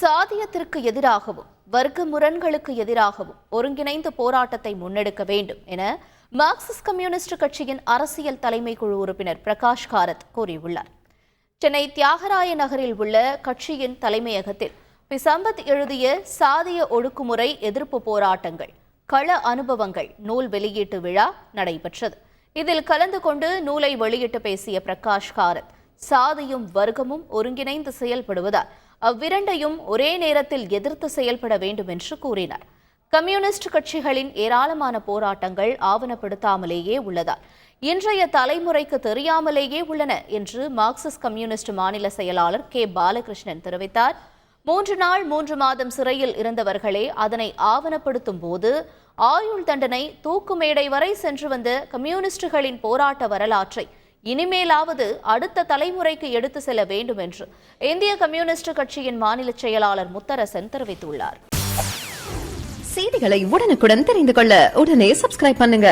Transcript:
சாதியத்திற்கு எதிராகவும் வர்க்க முரண்களுக்கு எதிராகவும் ஒருங்கிணைந்த போராட்டத்தை முன்னெடுக்க வேண்டும் என மார்க்சிஸ்ட் கம்யூனிஸ்ட் கட்சியின் அரசியல் தலைமை குழு உறுப்பினர் பிரகாஷ் காரத் கூறியுள்ளார். சென்னை தியாகராய நகரில் உள்ள கட்சியின் தலைமையகத்தில் பிசம்பத் எழுதிய சாதிய ஒடுக்குமுறை எதிர்ப்பு போராட்டங்கள் கள அனுபவங்கள் நூல் வெளியீட்டு விழா நடைபெற்றது. இதில் கலந்து கொண்டு நூலை வெளியிட்டு பேசிய பிரகாஷ் காரத் சாதியும் வர்க்கமும் ஒருங்கிணைந்து செயல்படுவதால் அவ்விரண்டையும் ஒரே நேரத்தில் எதிர்த்து செயல்பட வேண்டும் என்று கூறினார். கம்யூனிஸ்ட் கட்சிகளின் ஏராளமான போராட்டங்கள் ஆவணப்படுத்தாமலேயே உள்ளதால் இன்றைய தலைமுறைக்கு தெரியாமலேயே உள்ளன என்று மார்க்சிஸ்ட் கம்யூனிஸ்ட் மாநில செயலாளர் கே. பாலகிருஷ்ணன் தெரிவித்தார். மூன்று நாள் மூன்று மாதம் சிறையில் இருந்தவர்களே அதனை ஆவணப்படுத்தும் போது ஆயுள் தண்டனை தூக்கு மேடை வரை சென்று வந்த கம்யூனிஸ்டுகளின் போராட்ட வரலாற்றை இனிமேலாவது அடுத்த தலைமுறைக்கு எடுத்து செல்ல வேண்டும் என்று இந்திய கம்யூனிஸ்ட் கட்சியின் மாநில செயலாளர் முத்தரசன் தெரிவித்துள்ளார். செய்திகளை உடனுக்குடன் தெரிந்து கொள்ள உடனே சப்ஸ்கிரைப் பண்ணுங்க.